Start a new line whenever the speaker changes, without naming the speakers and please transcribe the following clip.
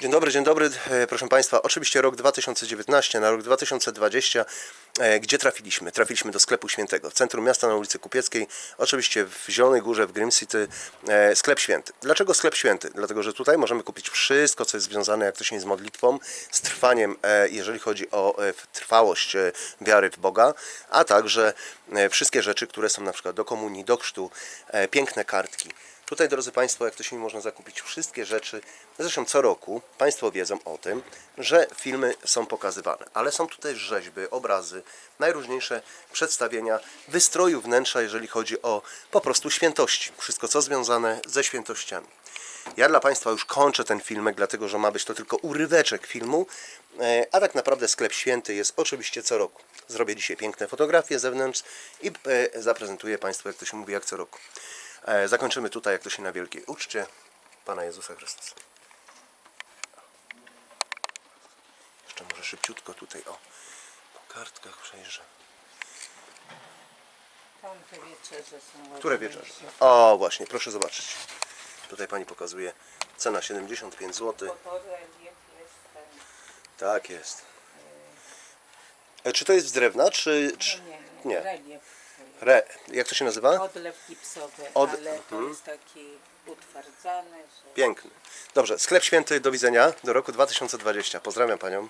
Dzień dobry, dzień dobry, e, proszę Państwa. Oczywiście rok 2019 na rok 2020. E, Gdzie trafiliśmy? Trafiliśmy do sklepu świętego w centrum miasta na ulicy Kupieckiej. Oczywiście w Zielonej Górze, w Grim City. e, Sklep święty. Dlaczego sklep święty? Dlatego, że tutaj możemy kupić wszystko, co jest związane, jak to się z modlitwą, z trwaniem, jeżeli chodzi o trwałość wiary w Boga, a także wszystkie rzeczy, które są na przykład do komunii, do chrztu, piękne kartki. Tutaj, drodzy Państwo, jak to się można zakupić wszystkie rzeczy. Zresztą co roku Państwo wiedzą o tym, że filmy są pokazywane, ale są tutaj rzeźby, obrazy, najróżniejsze przedstawienia wystroju wnętrza, jeżeli chodzi o po prostu świętości. Wszystko, co związane ze świętościami. Ja dla Państwa już kończę ten filmek, dlatego że ma być to tylko uryweczek filmu, e, a tak naprawdę sklep święty jest oczywiście co roku. Zrobię dzisiaj piękne fotografie zewnątrz i e, zaprezentuję Państwu, jak to się mówi, jak co roku. E, Zakończymy tutaj, jak to się na wielkiej uczcie Pana Jezusa Chrystusa. Jeszcze może szybciutko tutaj, o, po kartkach przejrzę.
Wieczerze
Które wieczorze? O, właśnie, proszę zobaczyć. Tutaj Pani pokazuje cena 75 zł. Tak jest. E, Czy to jest z drewna, czy... czy...
Nie, relief.
Re... Jak to się nazywa?
Odlew gipsowy,
Od-
ale to
mhm.
jest taki utwardzany, że
Piękny. Dobrze, sklep święty, do widzenia do roku 2020. Pozdrawiam Panią.